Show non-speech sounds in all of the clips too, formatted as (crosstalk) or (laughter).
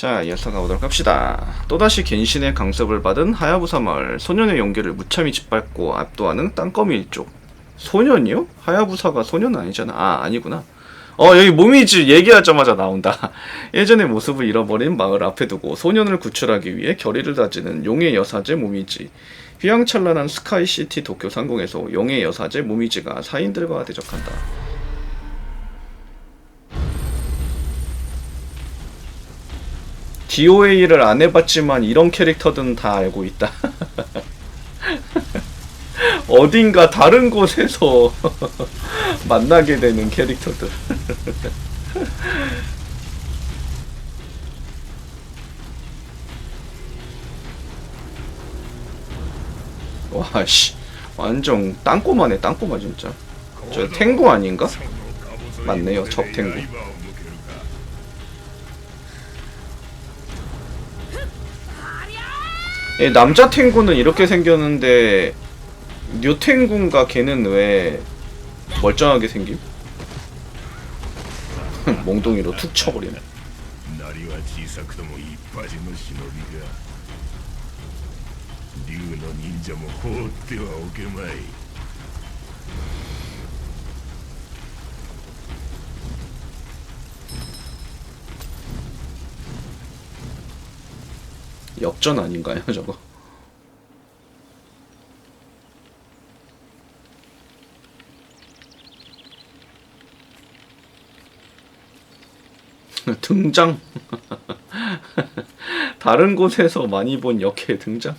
자, 이어서 가보도록 합시다. 또다시 겐신의 강습을 받은 하야부사 마을. 소년의 용기를 무참히 짓밟고 압도하는 땅거미 일족. 소년이요? 하야부사가 소년 아니잖아. 아, 아니구나. 어, 여기 모미지 얘기하자마자 나온다. (laughs) 예전의 모습을 잃어버린 마을 앞에 두고 소년을 구출하기 위해 결의를 다지는 용의 여사제 모미지. 휘황찬란한 스카이시티 도쿄 상공에서 용의 여사제 모미지가 사인들과 대적한다. DOA를 안 해봤지만 이런 캐릭터들은 다 알고 있다. (laughs) 어딘가 다른 곳에서 (laughs) 만나게 되는 캐릭터들. (laughs) 와, 씨. 완전 땅꼬마네, 땅꼬마 진짜. 저 탱고 아닌가? 맞네요, 적 탱고. 예, 남자 탱구는 이렇게 생겼는데 뉴 탱구인가 걔는 왜 멀쩡하게 생김? (laughs) 몽둥이로 툭 쳐버리네. 역전 아닌가요, (laughs) 저거? (laughs) 등장. (laughs) 다른 곳에서 많이 본 역의 등장.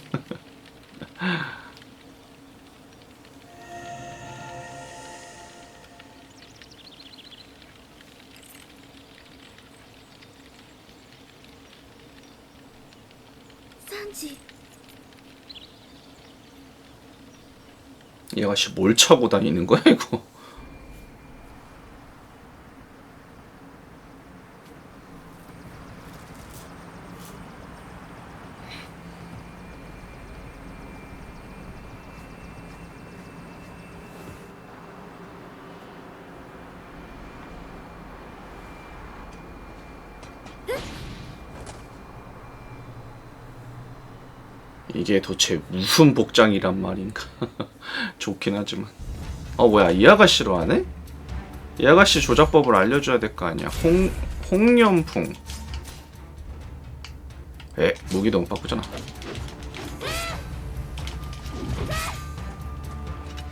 산지 얘가 씨뭘 차고 다니는 거야 이거? 이게 도대체 무슨 복장이란 말인가? (laughs) 좋긴 하지만. 어 뭐야 이 아가씨로 하네? 이 아가씨 조작법을 알려줘야 될 거 아니야. 홍 홍염풍. 에 무기 너무 바꾸잖아.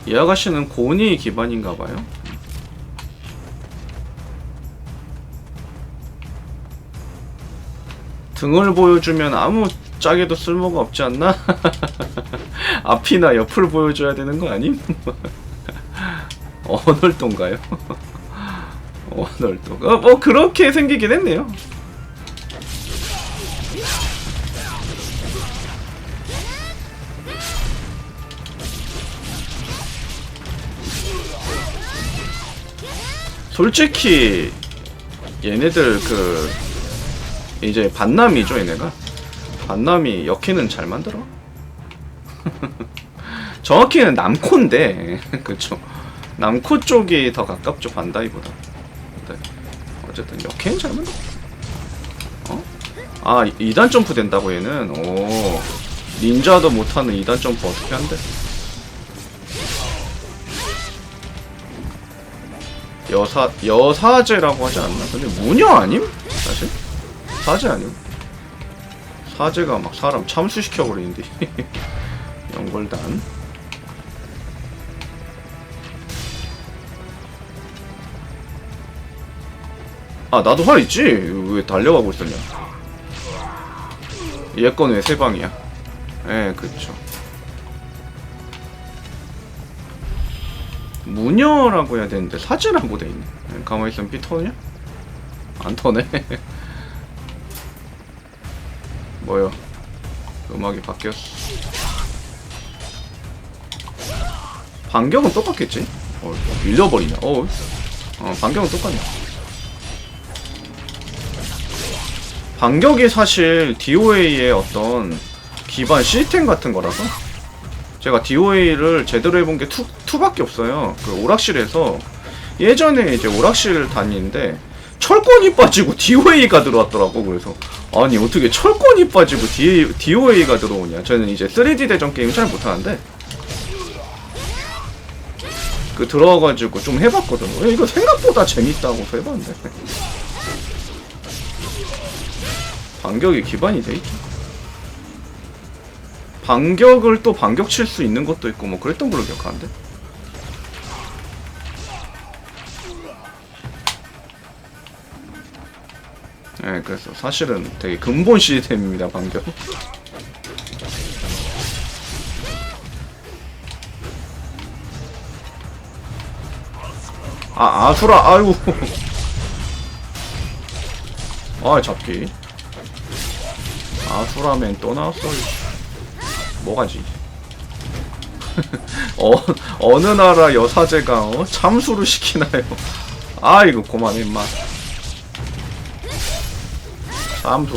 이 아가씨는 고니 기반인가 봐요. 등을 보여주면 아무 짝에도 쓸모가 없지 않나? (laughs) 앞이나 옆을 보여줘야 되는 거 아님? (laughs) 언월도인가요? (laughs) 언월도. 어, 뭐 그렇게 생기긴 했네요. 솔직히 얘네들 그 이제 반남이죠 얘네가 반남이 역해는 잘 만들어? (laughs) 정확히는 남코인데 (laughs) 그쵸? 남코 쪽이 더 가깝죠 반다이보다. 근데 어쨌든 역해는 잘 만들어. 어? 아 2단 점프 된다고 얘는? 오. 닌자도 못하는 2단 점프 어떻게 한대? 여사 여사제라고 하지 않나? 근데 무녀 아님? 사실? 사제 아님? 사제가 막 사람 참수시켜 버리는데. (laughs) 연골단. 아 나도 활 있지? 왜 달려가고 있었냐? 얘 건 왜 세 방이야. 예 그쵸. 무녀라고 해야 되는데 사제라고 돼 있네. 예, 가만히 있으면 피 터냐? 안 터네 (laughs) 뭐요? 음악이 바뀌었어. 반격은 똑같겠지? 어, 밀려버리냐? 어, 어 반격은 똑같네. 반격이 사실 DOA의 어떤 기반 시스템 같은 거라서 제가 DOA를 제대로 해본 게 2, 2밖에 없어요. 그 오락실에서 예전에 이제 오락실 다니는데 철권이 빠지고 DOA가 들어왔더라고 그래서. 아니 어떻게 철권이 빠지고 D, DOA가 들어오냐. 저는 이제 3D 대전 게임 잘 못하는데. 그 들어와가지고 좀 해봤거든요. 이거 생각보다 재밌다고 서 해봤는데. 반격이 기반이 돼있죠. 반격을 또 반격 칠 수 있는 것도 있고 뭐 그랬던 걸로 기억하는데 네, 그래서 사실은 되게 근본 시스템입니다, 반격. 아, 아수라, 아유. (laughs) 아, 잡기. 아수라맨 또 나왔어. 뭐가지? (laughs) 어, 어느 나라 여사제가 어? 참수를 시키나요? (laughs) 아이고, 그만해, 임마. 참수.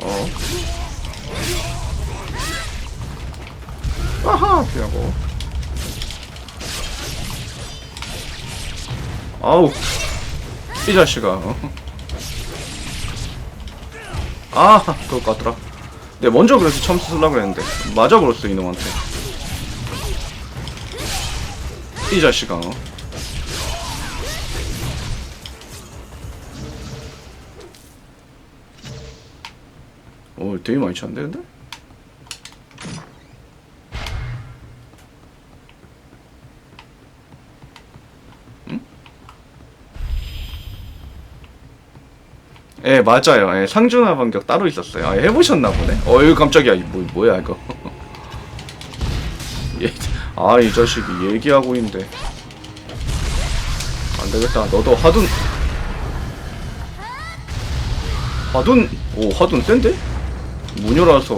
어. 아하, 피하고. 아우, 이 자식아. 어. (laughs) 아, 것 같더라. 네, 먼저 그래서 처음 쓰려고 그랬는데. 맞아버렸어, 이놈한테. 이 자식아. 어. 어, 되게 많이 찼는데, 근데? 예, 맞아요. 예, 상준화 반격 따로 있었어요. 아, 해보셨나 보네. 어이, 깜짝이야. 이 뭐, 뭐야, 이거. (laughs) 얘, 아, 이 자식이 얘기하고 있는데. 안 되겠다. 너도 하둔. 하둔, 오, 하둔 센데? 무녀라서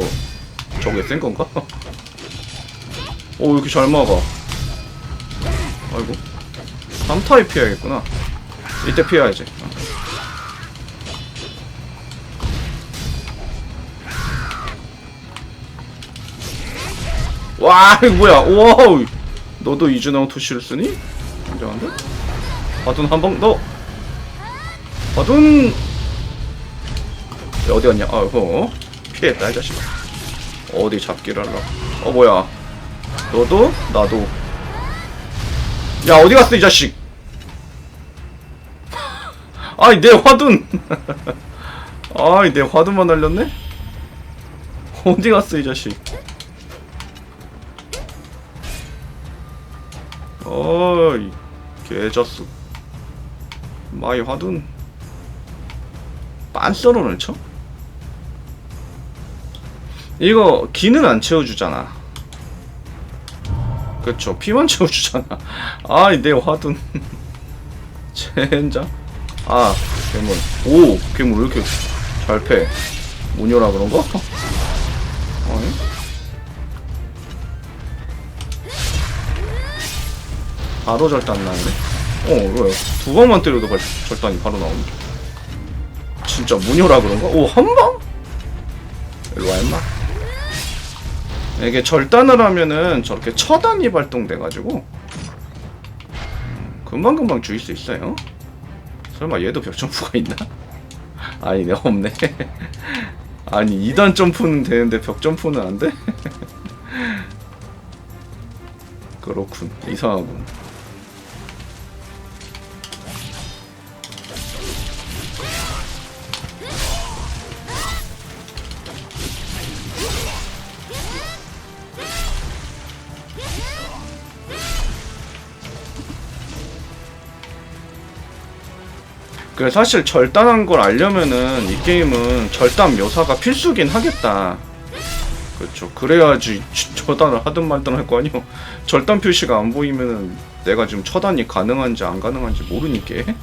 저게 센 건가? (laughs) 오, 이렇게 잘 막아. 아이고. 3타입 피해야겠구나. 이때 피해야지. 와 이거 뭐야? 와우. 너도 이준영 투시를 쓰니? 굉장한데? 바둔 한방 너! 야, 어디 갔냐? 아이고 피했다 이 자식아. 어디 잡기를 하려? 어 뭐야? 너도? 나도? 야 어디 갔어 이 자식? 아이 내 화둔! (laughs) 아이 내 화둔만 날렸네? 어디 갔어 이 자식 어이 개저스 마이 화둔 빤서로를 쳐? 이거 기는 안 채워주잖아. 그쵸 피만 (laughs) 채워주잖아. 아이 내 화둔 (laughs) 젠장? 아 괴물. 오 괴물 왜 이렇게 잘패? 무녀라 그런가? 바로 절단 나는데? 어, 왜요? 두 방만 때려도 벌, 절단이 바로 나오네. 진짜 무녀라 그런가? 오, 한 방? 일로와, 임마. 이게 절단을 하면은 저렇게 처단이 발동돼가지고, 음, 금방금방 죽일 수 있어요. 설마 얘도 벽 점프가 있나? (laughs) 아니, 네, 없네. (laughs) 아니, 2단 점프는 되는데 벽 점프는 안 돼? (laughs) 그렇군. 이상하군. 그 사실 절단한 걸 알려면은 이 게임은 절단 묘사가 필수긴 하겠다. 그렇죠. 그래야지 저- (laughs) 처단을 하든 말든 할 거 아니오. 절단 표시가 안 보이면은 내가 지금 처단이 가능한지 안 가능한지 모르니까.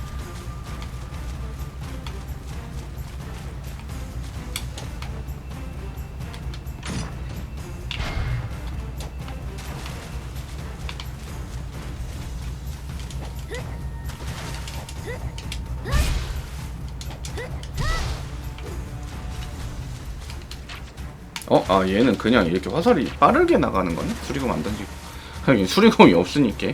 어? 아 얘는 그냥 이렇게 화살이 빠르게 나가는 거네? 수리검 안 던지고 하긴 수리검이 없으니까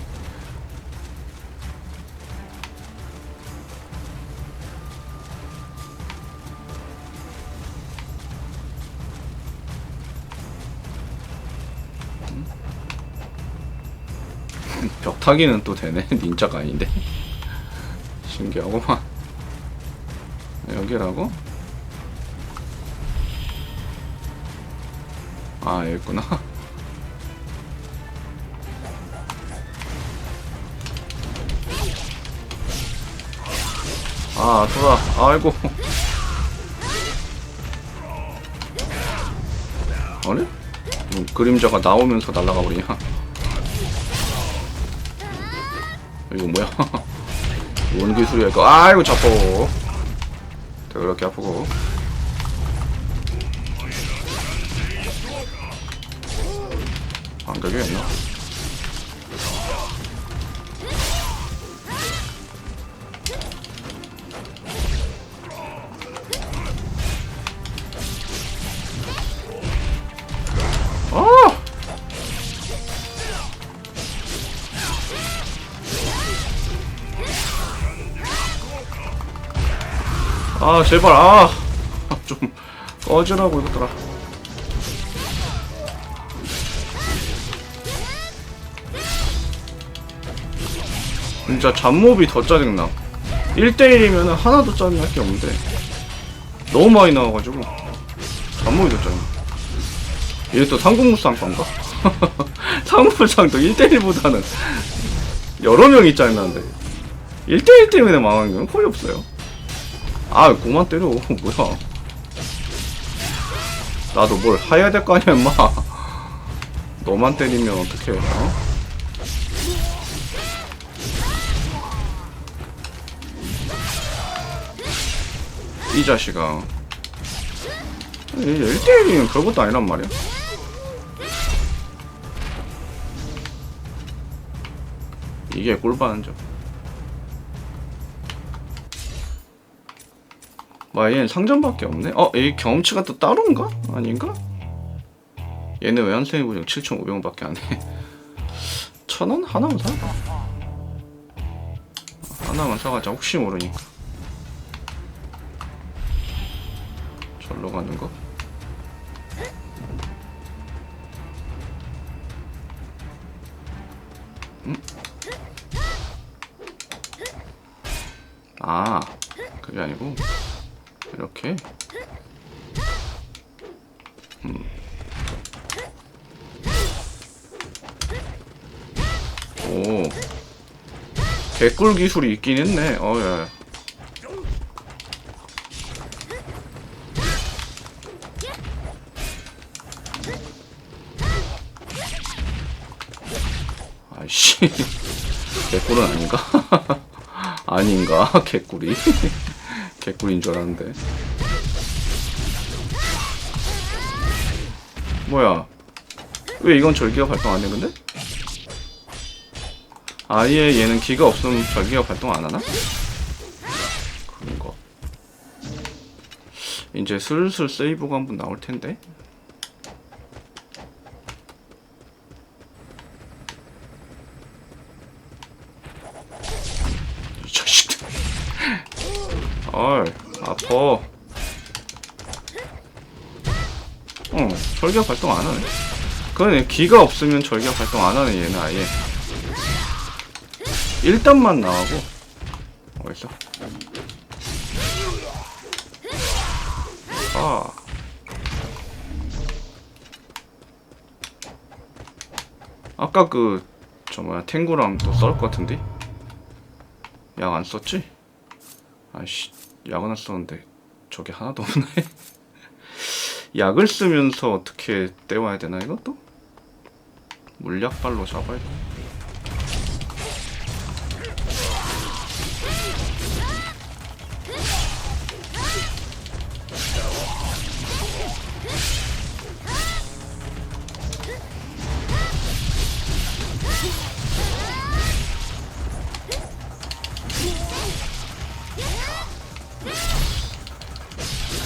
음. 벽타기는 또 되네 (laughs) 닌자가 아닌데 신기하고만 여기라고? 아 여기구나. (laughs) 아 돌아 아이고. 아니? 뭐 그림자가 나오면서 날아가 버리냐? 이거 뭐야? (laughs) 뭔 기술이야 이거? 아이고 자포 더럽게 아프고 반격이었나? 아! 아 제발 (laughs) 아 좀 꺼지라고 이것들아 진짜 잡몹이 더 짜증나. 1대1이면 하나도 짜증날 게 없는데. 너무 많이 나와가지고. 잡몹이 더 짜증나. 이게 또 상국무쌍건가? 상국무쌍도 (laughs) 1대1보다는 여러 명이 짜증나는데. 1대1 때문에 망한 건 거의 없어요. 아 그만 때려. (laughs) 뭐야. 나도 뭘 해야 될 거 아니야 임마. 너만 때리면 어떡해 어? 이 자식아 1대1이면 별것도 아니란 말이야 이게 꿀빠는 점 와, 얘는 상점밖에 없네? 어, 이 경험치가 또 따로인가? 아닌가? 얘는 왜 한생이 보정 7,500원밖에 안 해? (laughs) 천 원? 하나만 사자. 하나만 사가자. 혹시 모르니까. 절로 가는 거? 음? 아, 그게 아니고. 이렇게 음. 오 개꿀 기술이 있긴 했네 어야 아이씨 개꿀은 (laughs) 아닌가? 아닌가? (laughs) 개꿀이 (laughs) 개꿀인 줄 알았는데 뭐야 왜 이건 절기가 발동 안 해 근데? 아예 얘는 기가 없으면 절기가 발동 안 하나? 그런 거 이제 슬슬 세이브가 한번 나올 텐데 이 자식들 어이 아퍼 어 절기가 발동 안 하네. 그러네. 기가 없으면 절기가 발동 안 하네 얘는 아예. 1단만 나가고. 어딨어? 아. 아까 그 저 뭐야 탱구랑 또썰것 같은데? 약 안 썼지? 아이씨 약은 안 썼는데 저게 하나도 없네 (laughs) 약을 쓰면서 어떻게 떼와야 되나 이것도? 물약발로 잡아야 돼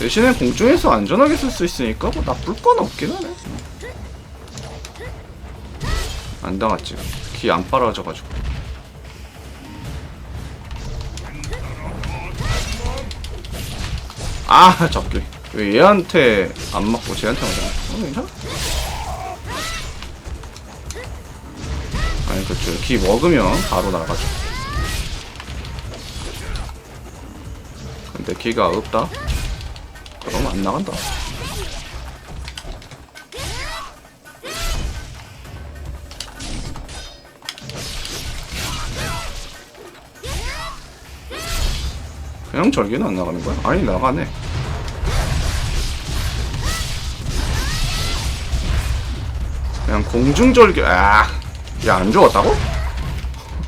대신에 공중에서 안전하게 쓸 수 있으니까 뭐 나쁠 건 없긴 하네. 안 당했지. 기 안 빨아져가지고. 아, 잡기. 왜 얘한테 안 맞고 쟤한테 맞았나? 어, 괜찮아? 아니, 그쵸. 기 먹으면 바로 나가죠. 근데 기가 없다? 그럼 안 나간다. 그냥 절개는 안 나가는 거야? 아니 나가네. 그냥 공중 절개. 아, 야안 죽었다고?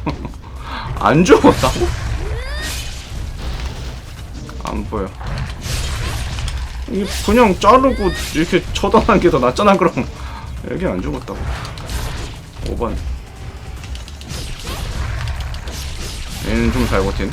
(laughs) 안 죽었다고? 안 보여. 이 그냥 자르고 이렇게 처단한 게 더 낫잖아 그럼. 여기 안 죽었다고. 5번. 얘는 좀 잘 버틴.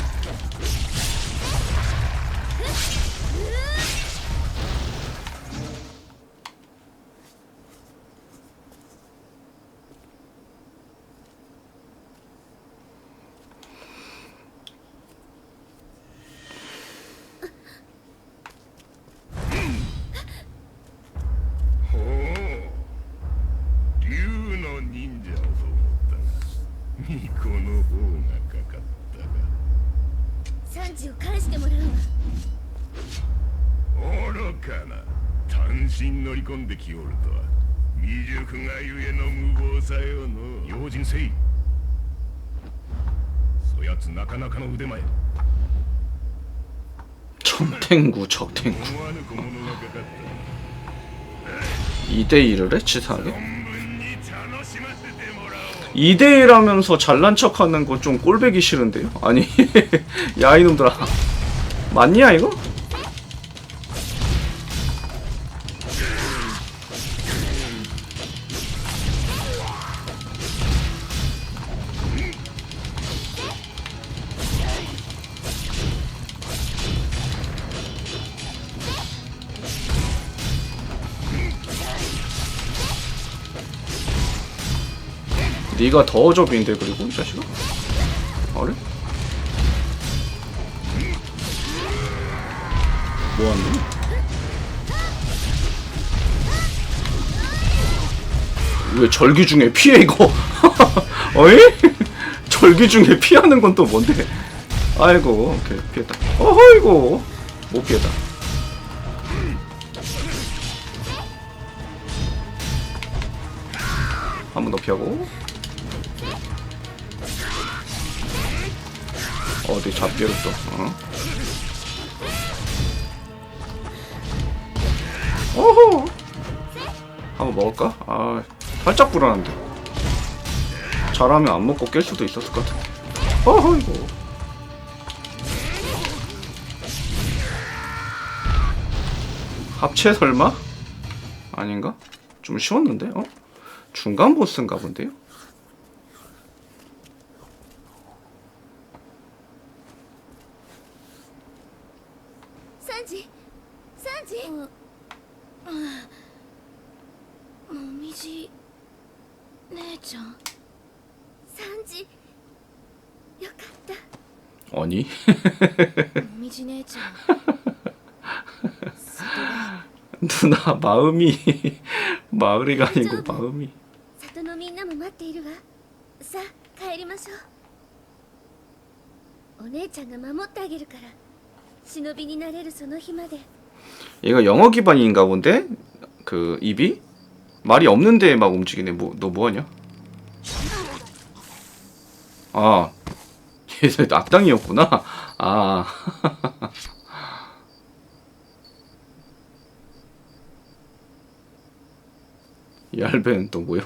単身乗り込んできおるとは未熟がゆえの無謀さよの用心せいそやつなかなかの腕前 점탱구 적탱구 思わぬ小物がかかった 2대1을 해? 치사하게? 存分に楽しませてもらおう 2대1 하면서 잘난 척 하는 건 좀 꼴배기 싫은데요? 아니, (laughs) 야, 이놈들아. 맞냐, 이거? 네가 더 어접인데 그리고 이 자식아? 어래? 뭐하는 왜 절규 중에 피해 이거? (laughs) 어이? (laughs) 절규 중에 피하는 건 또 뭔데? 아이고 오케이 피했다 어허이고 못 피했다 한 번 더 피하고 어디 잡기를 또 어? 어허 한번 먹을까? 아 살짝 불안한데 잘하면 안 먹고 깰 수도 있었을 것 같은데 어허 이거 합체 설마? 아닌가? 좀 쉬웠는데? 어? 중간 보스인가 본데요? (laughs) 누나 마음이 (laughs) 마을이가 아니고 마음이. 얘가 영어 기반인가 본데 그 입이 말이 없는데 막 움직이네. 뭐 너 뭐하냐? 아, (laughs) 얘 악당이었구나. 아. 이 알베는 또 뭐요?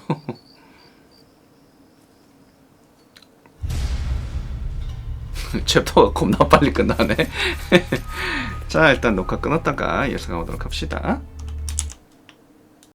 챕터가 겁나 빨리 끝나네. (laughs) 자 일단 녹화 끊었다가 예상하도록 합시다